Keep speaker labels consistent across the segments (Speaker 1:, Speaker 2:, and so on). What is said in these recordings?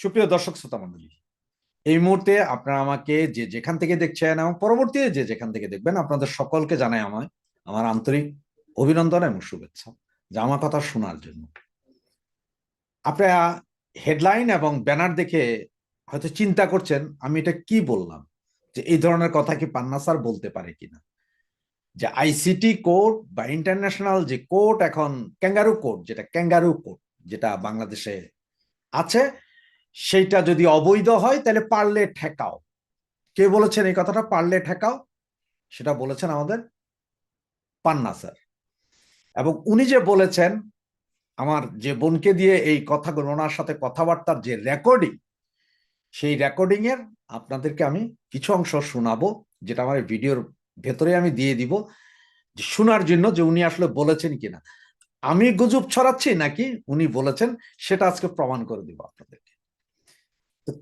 Speaker 1: সুপ্রিয় দর্শক শ্রোতা মন্ডলী, এই মুহূর্তে আপনারা আমাকে যে যেখান থেকে দেখছেন এবং পরবর্তীতে যে যেখান থেকে দেখবেন, আপনাদের সকলকে জানাই আমায় আমার আন্তরিক অভিনন্দন এবং শুভেচ্ছা যা আমার কথা শোনার জন্য। আপনারা হেডলাইন এবং ব্যানার দেখে হয়তো চিন্তা করছেন, আমি এটা কি বললাম? যে এই ধরনের কথা কি পান্না স্যার বলতে পারে কিনা? যে আইসিটি কোর্ট বা ইন্টারন্যাশনাল যে কোর্ট এখন, ক্যাঙ্গারু কোর্ট, যেটা ক্যাঙ্গারু কোর্ট, যেটা বাংলাদেশে আছে সেইটা যদি অবৈধ হয়, তাহলে পারলে ঠেকাও। কে বলেছেন এই কথাটা? পারলে ঠেকাও? সেটা বলেছেন আমাদের পান্না স্যার। এবং উনি যে বলেছেন, আমার যে বোনকে দিয়ে এই কথাগুলো, ওনার সাথে কথাবার্তার যে রেকর্ডিং সেই রেকর্ডিং এর আপনাদেরকে আমি কিছু অংশ শোনাবো, যেটা আমার ভিডিওর ভেতরে আমি দিয়ে দিব শোনার জন্য যে উনি আসলে বলেছেন কিনা। আমি গুজব ছড়াচ্ছি নাকি উনি বলেছেন, সেটা আজকে প্রমাণ করে দিব আপনাদেরকে।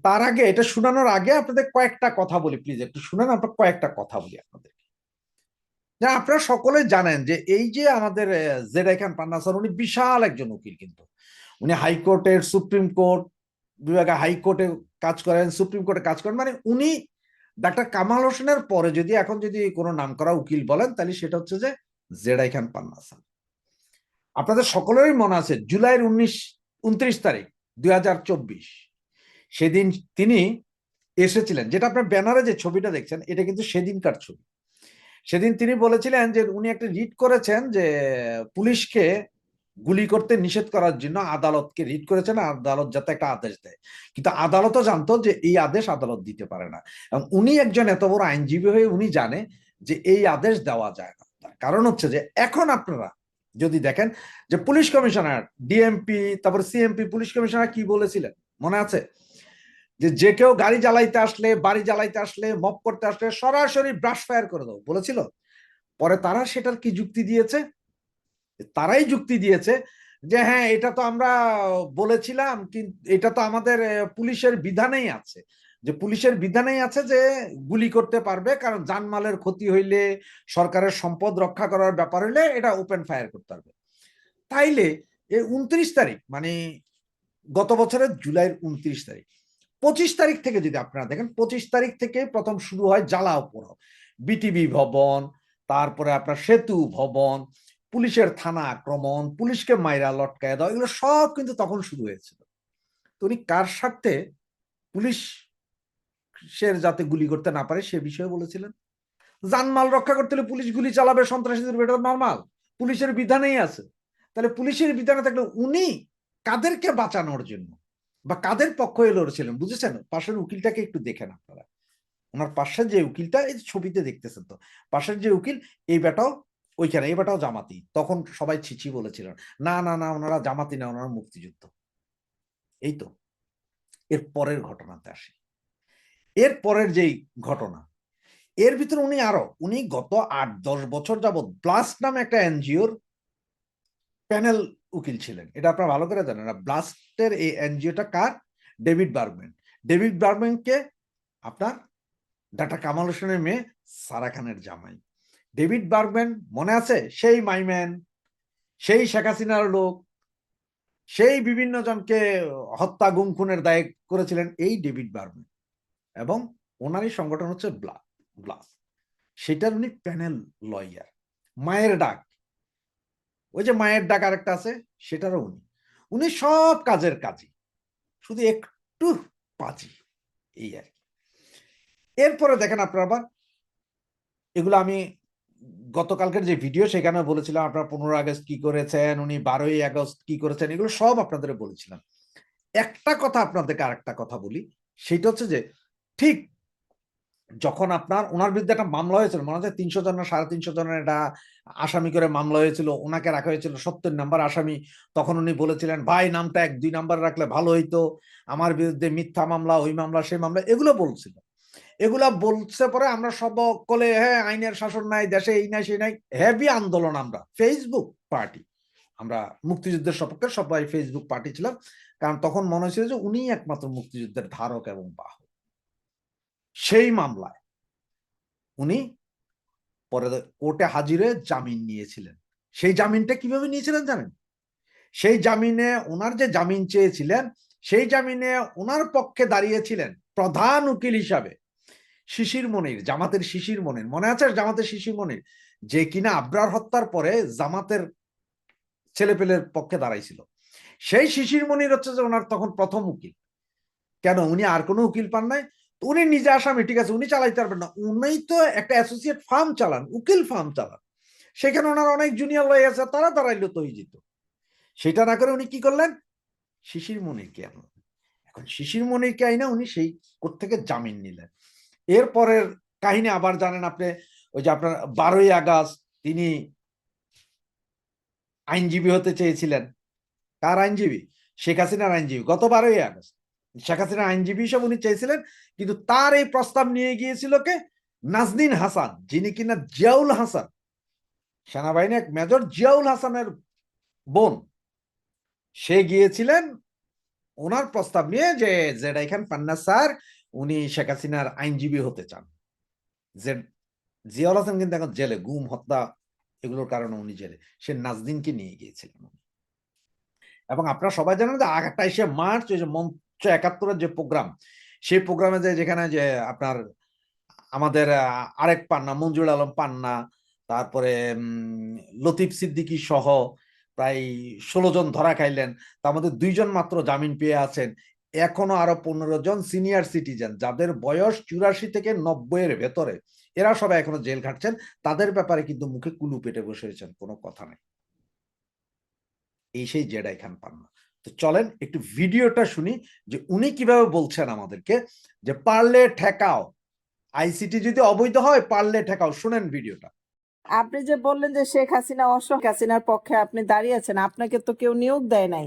Speaker 1: তার আগে এটা শোনানোর আগে আপনাদের কয়েকটা কথা বলি প্লিজ একটু শুনেন আপনার কয়েকটা কথা বলি আপনাদের। না আপনারা সকলে জানেন যে এই যে আমাদের জেডাই খান পান্না স্যার, উনি বিশাল একজন উকিল কিন্তু। উনি হাইকোর্টের সুপ্রিম কোর্ট বিভাগে হাইকোর্টে কাজ করেন, সুপ্রিম কোর্টে কাজ করেন মানে উনি ডাক্তার কামাল হোসেনের পরে যদি এখন যদি কোনো নাম করা উকিল বলেন, তাহলে সেটা হচ্ছে যে জেডাই খান পান্না স্যার। আপনাদের সকলেরই মনে আছে, জুলাইয়ের উনিশ, উনত্রিশ তারিখ, দুই হাজার চব্বিশ। সেদিন তিনি এসেছিলেন, যেটা আপনার ব্যানারে যে ছবিটা দেখছেন, এটা কিন্তু সেদিনকার ছবি। সেদিন তিনি বলেছিলেন যে উনি একটা রিট করেছেন যে পুলিশকে গুলি করতে নিষেধ করার জন্য আদালতকে রিট করেছেন আদালত যাতে একটা আদেশ দেয়। কিন্তু আদালতও জানতো যে এই আদেশ আদালত দিতে পারে না। এবং উনি একজন এত বড় আইনজীবী হয়ে উনি জানে যে এই আদেশ দেওয়া যায় না। কারণ হচ্ছে যে এখন আপনারা যদি দেখেন যে পুলিশ কমিশনার, ডিএমপি, তারপর সিএমপি, পুলিশ কমিশনার কি বলেছিলেন? মনে আছে? যে যে কেউ গাড়ি জ্বালাইতে আসলে, বাড়ি জ্বালাইতে আসলে, মপ করতে আসলে সরাসরি ব্রাশ ফায়ার করে দাও বলেছিল? পরে তারা সেটার কি যুক্তি দিয়েছে? তারাই যুক্তি দিয়েছে যে হ্যাঁ এটা তো আমরা বলেছিলাম কিন্তু এটা তো আমাদের পুলিশের বিধানেই আছে। যে পুলিশের বিধানেই আছে যে, গুলি করতে পারবে, কারণ জানমালের ক্ষতি হইলে, সরকারের সম্পদ রক্ষা করার ব্যাপার হইলে এটা ওপেন ফায়ার করতে পারবে। তাইলে এই উনত্রিশ তারিখ মানে গত বছরের জুলাইয়ের উনত্রিশ তারিখ পঁচিশ তারিখ থেকে যদি আপনারা দেখেন, পঁচিশ তারিখ থেকে প্রথম শুরু হয় জ্বালাও পোড়াও বিটিভি ভবন, তারপরে আপনার সেতু ভবন, পুলিশের থানা আক্রমণ, পুলিশকে মাইরা লটকায় দেওয়া, এগুলো সব কিন্তু তখন শুরু হয়েছিল। তো উনি কার স্বার্থে পুলিশের যাতে গুলি করতে না পারে সে বিষয়ে বলেছিলেন। জানমাল রক্ষা করতে হলে পুলিশ গুলি চালাবে, সন্ত্রাসীদের এটা নর্মাল পুলিশের বিধানেই আছে। তাহলে পুলিশের বিধানে থাকলে উনি কাদেরকে বাঁচানোর জন্য বা কাদের পক্ষ হয়ে লড়েছিলেন, বুঝেছেন? পাশের উকিলটাকে একটু দেখেন আপনারা। ওনার পাশের যে উকিলটা, এই ছবিতে দেখতেছেন তো, পাশের যে উকিল, এই বেটাও ওইখানে, এই বেটাও জামাতি। তখন সবাই ছিছি বলেছিলেন, না না না, ওনারা জামাতি না, ওনারা মুক্তিযুদ্ধ। এই তো, এর পরের ঘটনাতে আসি। এর পরের যেই ঘটনা, এর ভিতরে উনি আরও, উনি গত আট, দশ বছর যাবৎ ব্লাস্ট নামে একটা এনজিওর প্যানেল উকিল ছিলেন। এটা আপনারা ভালো করে জানেন। ব্লাস্টের এই এনজিওটা কার? David Bergman. ডেভিড বার্গম্যানকে আপনার ডাটা কামাল হোসেনের মেয়ে সারা খানের জামাই। ডেভিড বার্গম্যান, মনে আছে? সেই মাইম্যান সেই শেখ হাসিনার লোক, সেই বিভিন্ন জনকে হত্যা গুম খুনের দায় করেছিলেন এই ডেভিড বার্গম্যান। এবং ওনারই সংগঠন হচ্ছে ব্লাস সেটার উনি প্যানেল লয়ার। মায়ের ডাক। ওই যে মায়ের ডাক আরেকটা আছে, সেটারও উনি। উনি সব কাজের কাজই শুধু একটু পাজি, এই আর কি। এরপরে দেখেন আপনারা আবার, এগুলো আমি গতকালকের যে ভিডিও সেখানে বলেছিলাম, আপনারা পনেরো আগস্ট কি করেছেন, উনি বারোই আগস্ট কি করেছেন, এগুলো সব আপনাদের বলেছিলাম। একটা কথা আপনাদেরকে আরেকটা কথা বলি, সেটা হচ্ছে যে, ঠিক যখন আপনার, ওনার বিরুদ্ধে একটা মামলা হয়েছিল, মনে হচ্ছে তিনশো জন সাড়ে তিনশো জনের একটা আসামি করে মামলা হয়েছিল, ওনাকে রাখা হয়েছিল সত্তর নাম্বার আসামি। তখন উনি বলেছিলেন, ভাই, নামটা এক, দুই নাম্বার রাখলে ভালো হইতো। আমার বিরুদ্ধে মিথ্যা মামলা, ওই মামলা, সেই মামলা, এগুলো বলছিল। এগুলা বলছে পরে আমরা সকলে হ্যাঁ আইনের শাসন নাই, দেশে এই নাই, সেই নাই। হেভি আন্দোলন আমরা ফেসবুক পার্টি আমরা মুক্তিযুদ্ধের সপক্ষে সবাই ফেসবুক পার্টি ছিলাম, কারণ তখন মনে হয়েছিল যে উনি একমাত্র মুক্তিযুদ্ধের ধারক এবং বাহক। সেই মামলায় উনি পরে কোর্টে হাজিরে জামিন নিয়েছিলেন। সেই জামিনটা কীভাবে নিয়েছিলেন জানেন? সেই জামিনে ওনার যে জামিন চেয়েছিলেন, সেই জামিনে ওনার পক্ষে দাঁড়িয়েছিলেন প্রধান উকিল হিসাবে শিশির মনির, জামাতের শিশির মনির। মনে আছে জামাতের শিশির মনির? যে কিনা আবরার হত্যার পরে জামাতের ছেলেপেলের পক্ষে দাঁড়াইছিল। সেই শিশির মনির হচ্ছে যে ওনার তখন প্রথম উকিল। কেন? উনি আর কোনো উকিল পান নাই। উনি নিজে আসামি, ঠিক আছে, উনি চালাইতে পারবেন না। উনি তো একটা অ্যাসোসিয়েট ফার্ম চালান, উকিল ফার্ম চালান। সেখানে ওনার অনেক জুনিয়র লয় আছে, তারা দাঁড়াইলো তো যেত সেটা না করে উনি কি করলেন? শিশির মনিরকে আনলেন। এখন শিশির মনিরকে আইনা উনি সেই কোর্ট থেকে জামিন নিলেন। এরপরের কাহিনী আবার জানেন আপনি, ওই যে আপনার বারোই আগস্ট তিনি আইনজীবী হতে চেয়েছিলেন। কার আইনজীবী? শেখ হাসিনার আইনজীবী। গত বারোই আগস্ট। শেখ হাসিনার আইনজীবী হিসেবে উনি চেয়েছিলেন কিন্তু তার এই প্রস্তাব নিয়ে গিয়েছিল কে? নাজনীন হাসান, যিনি কিনা জিয়াউল হাসান। সেনাবাহিনী এক মেজর জিয়াউল হাসানের বোন। সে গিয়েছিলেন ওনার প্রস্তাব নিয়ে যে জেডা খান পান্না স্যার উনি শেখ হাসিনার আইনজীবী হতে চান। যে জিয়াউল হাসান কিন্তু এখন জেলে, গুম, হত্যা এগুলোর কারণে উনি জেলে। সে নাজদিনকে নিয়ে গিয়েছিলেন এবং আপনারা সবাই জানেন যে আঠাইশে মার্চ ওই যে একাত্তরের যে প্রোগ্রাম, সেই প্রোগ্রামে যে যেখানে যে আপনার আমাদের আরেক পান্না মঞ্জুর আলম পান্না, তারপরে লতিফ সিদ্দিকী সহ প্রায় ষোলো জন ধরা খাইলেন। তার মধ্যে দুইজন মাত্র জামিন পেয়ে আছেন। এখনও আরও পনেরো জন সিনিয়র সিটিজেন, যাদের বয়স চুরাশি থেকে নব্বই এর ভেতরে। এরা সবাই এখনও জেল খাটছেন। তাদের ব্যাপারে কিন্তু মুখে কুলু পেটে বসে রয়েছেন, কোনো কথা নাই। এই সেই জেডাই খান পান্না। তো চলেন একটু ভিডিওটা শুনি যে উনি কীভাবে বলছেন আমাদেরকে যে পারলে ঠেকাও। আইসিটি যদি অবৈধ হয় পারলে ঠেকাও। শুনেন ভিডিওটা।
Speaker 2: আপনি যে বললেন যে শেখ হাসিনা অশোক হাসিনার পক্ষে আপনি দাঁড়িয়েছেন আপনাকে তো কেউ নিয়োগ দেয় নাই।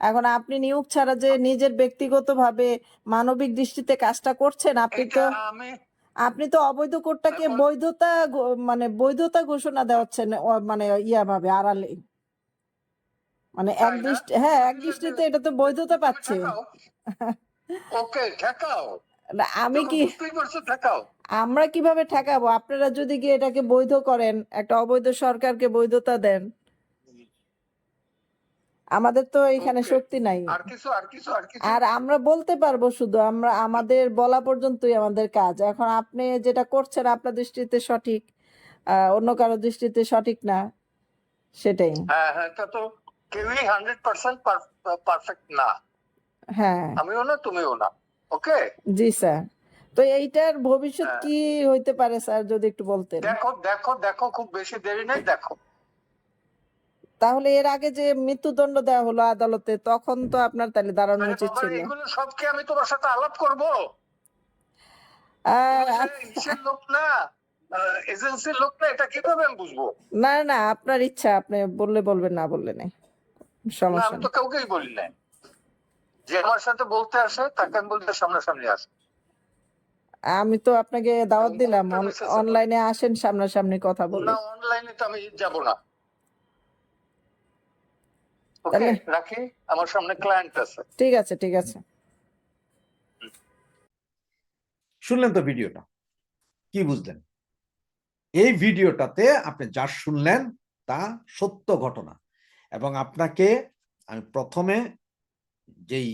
Speaker 2: এখন আপনি নিয়োগ ছাড়া যে নিজের ব্যক্তিগতভাবে মানবিক দৃষ্টিতে কাজটা করছেন আপনি তো আপনি তো অবৈধ কোর্টটাকে বৈধতা মানে বৈধতা ঘোষণা দেওয়াচ্ছেন মানে ইয়া ভাবে আড়ালে। মানে এক দৃষ্টি হ্যাঁ এক দৃষ্টিতে এটা তো বৈধতা পাচ্ছে।
Speaker 3: ওকে ঠেকাও।
Speaker 2: আমি কি আমরা কীভাবে ঠেকাবো? আপনারা যদি গিয়ে এটাকে বৈধ করেন একটা অবৈধ সরকারকে বৈধতা দেন আমাদের তো এখানে শক্তি নাই।
Speaker 3: আর
Speaker 2: আমরা বলতে পারব শুধু আমরা আমাদের বলা পর্যন্তই আমাদের কাজ। এখন আপনি যেটা করছেন আপনার দৃষ্টিতে সঠিক আহ, অন্য কারও দৃষ্টিতে সঠিক না সেটাই।
Speaker 3: হ্যাঁ হ্যাঁ তা তো কেউই হান্ড্রেড পার্সেন্ট পারফেক্ট না।
Speaker 2: হ্যাঁ।
Speaker 3: আমিও না তুমিও না। ওকে
Speaker 2: জি স্যার। তো এইটার ভবিষ্যৎ
Speaker 3: হ্যাঁ।
Speaker 2: কি হইতে পারে স্যার যদি একটু বলতেন?
Speaker 3: দেখো দেখো দেখো খুব বেশি দেরি নেই দেখো।
Speaker 2: তাহলে এর আগে যে মৃত্যুদণ্ড দেওয়া হলো আদালতে তখন তো আপনার তাহলে দাঁড়ানো উচিত ছিল।
Speaker 3: এগুলো সব কি আমি তোমার সাথে আলাপ করব? ইসের লোক না? এজেন্সির লোক না এটা কীভাবে আমি বুঝব?
Speaker 2: না না আপনার ইচ্ছা আপনি বললে বলবেন না বললে নেই। সমস্যা
Speaker 3: আমি তো কাউকেই বলি নাই। যে আমার সাথে বলতে আসে তাকে আমি বলতে সামনাসামনি আসে।
Speaker 2: আমি তো আপনাকে দাওয়াত দিলাম অনলাইনে আসেন সামনাসামনি কথা বলি।
Speaker 3: না অনলাইনে তো আমি যাব না। ওকে রাখি আমার সামনে ক্লায়েন্ট আছে।
Speaker 2: ঠিক আছে ঠিক আছে।
Speaker 1: শুনলেন তো ভিডিওটা? কি বুঝলেন? এই ভিডিওটাতে আপনি যা শুনলেন তা সত্য ঘটনা। এবং আপনাকে আমি প্রথমে যেই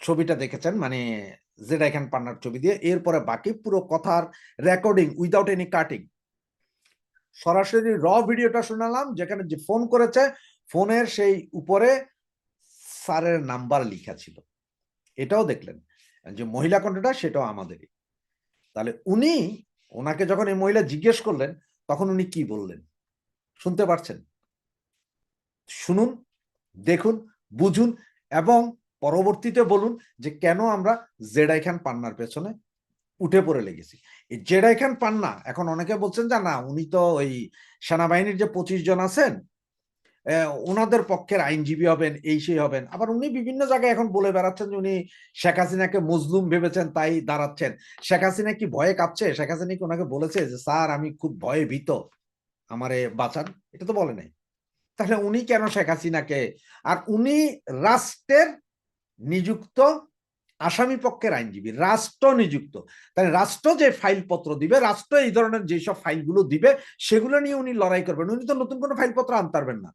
Speaker 1: ছবিটা দেখেছেন মানে জেডা খান পান্নার ছবি দিয়ে, এরপরে বাকি পুরো কথার রেকর্ডিং উইদাউট এনি কাটিং সরাসরি র ভিডিওটা শোনালাম, যেখানে যে ফোন করেছে ফোনের সেই উপরে স্যারের নাম্বার লিখা ছিল। এটাও দেখলেন, যে মহিলা কণ্ঠটা সেটাও আমাদেরই। তাহলে উনি, ওনাকে যখন এই মহিলা জিজ্ঞেস করলেন, তখন উনি কি বললেন? শুনতে পারছেন? শুনুন, দেখুন, বুঝুন এবং পরবর্তীতে বলুন যে কেন আমরা জেডাই খান পান্নার পেছনে উঠে পড়ে লেগেছি। এই জেডাই খান পান্না, এখন অনেকে বলছেন যে না, উনি তো ওই সেনাবাহিনীর যে পঁচিশ জন আছেন ওনাদের পক্ষের আইনজীবী হবেন, এই সেই হবেন। আবার উনি বিভিন্ন জায়গায় এখন বলে বেড়াচ্ছেন যে উনি শেখ হাসিনাকে মজলুম ভেবেছেন, তাই দাঁড়াচ্ছেন। শেখ হাসিনা কি ভয়ে কাঁপছে? শেখ হাসিনা কি ওনাকে বলেছে যে, স্যার, আমি খুব ভয়ে ভীত। আমারে বাঁচান? এটা তো বলে নাই। তাহলে উনি কেন শেখ হাসিনাকে? আর উনি রাষ্ট্রের নিযুক্ত আসামি পক্ষের আইনজীবী, রাষ্ট্র নিযুক্ত। তাহলে রাষ্ট্র যে ফাইলপত্র দিবে, রাষ্ট্র এই ধরনের যেসব ফাইলগুলো দিবে, সেগুলো নিয়ে উনি লড়াই করবেন। উনি তো নতুন কোনো ফাইলপত্র আনতে পারবেন না।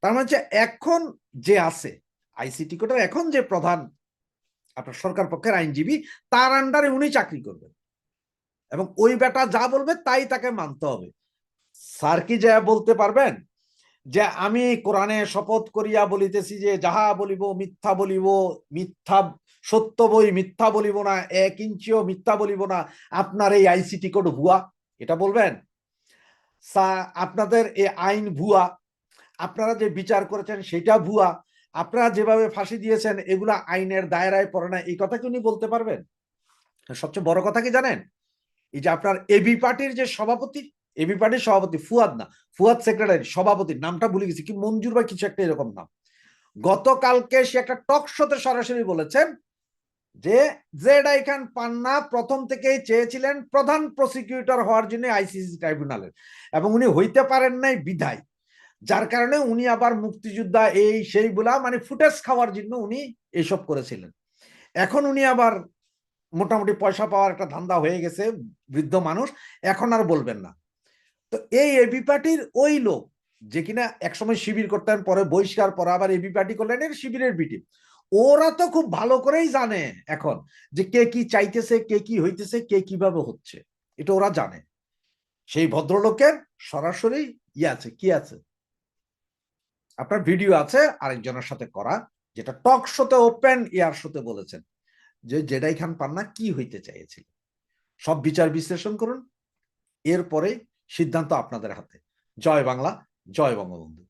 Speaker 1: তার মানে এখন যে আছে, আইসিটি কোর্টের এখন যে প্রধান আপনার সরকার পক্ষের আইনজীবী, তার আন্ডারে উনি চাকরি করবেন। এবং ওই বেটা যা বলবে, তাই তাকে মানতে হবে। স্যার কি যা বলতে পারবেন? যে আমি কোরআনে শপথ করিয়া বলিতেছি যে যাহা বলিব মিথ্যা বলিব, মিথ্যা সত্য বই মিথ্যা বলিব না, এক ইঞ্চিও মিথ্যা বলিব না, আপনার এই আইসিটি কোড ভুয়া, এটা বলবেন? আপনাদের এই আইন ভুয়া, আপনারা যে বিচার করেছেন সেটা ভুয়া, আপনারা যেভাবে ফাঁসি দিয়েছেন এগুলা আইনের দায়রায় পড়ে না, এই কথা কি উনি বলতে পারবেন? সবচেয়ে বড় কথা কি জানেন? এই যে আপনার এবি পার্টির যে সভাপতি এবি পার্টির সভাপতি ফুয়াদ না, ফুয়াদ সেক্রেটারি সভাপতির নামটা ভুলে গেছি, কি মঞ্জুর বা কিছু একটা এরকম নাম। গতকালকে সে একটা টক শোতে সরাসরি বলেছেন যে জেডাই খান পান্না প্রথম থেকেই চেয়েছিলেন প্রধান প্রসিকিউটর হওয়ার জন্য আইসিসি ট্রাইব্যুনালের এবং উনি হইতে পারেন নাই বিধায়। যার কারণে উনি আবার মুক্তিযোদ্ধা এই সেই বলা মানে ফুটেজ খাওয়ার জন্য উনি এইসব করেছিলেন। এখন উনি আবার মোটামুটি পয়সা পাওয়ার একটা ধান্দা হয়ে গেছে, বৃদ্ধ মানুষ। এখন আর বলবেন না। তো এই এবি পার্টির ওই লোক, যে কিনা একসময় শিবির করতেন, পরে বহিষ্কার, পরে আবার এবি পার্টি করলেন, এর শিবিরের বিটি ওরা তো খুব ভালো করেই জানে এখন যে কে কি চাইতেছে, কে কি হইতেছে, কে কীভাবে হচ্ছে। এটা ওরা জানে। সেই ভদ্রলোকের সরাসরি ই আছে, কি আছে? আপনার ভিডিও আছে, আরেকজনের সাথে করা, যেটা টক শোতে, ওপেন ইয়ার শোতে বলেছেন, যে জেডাই খান পান্না কি হইতে চাইছিল। সব বিচার বিশ্লেষণ করুন। এরপরে সিদ্ধান্ত আপনাদের হাতে। জয় বাংলা জয় বঙ্গবন্ধু।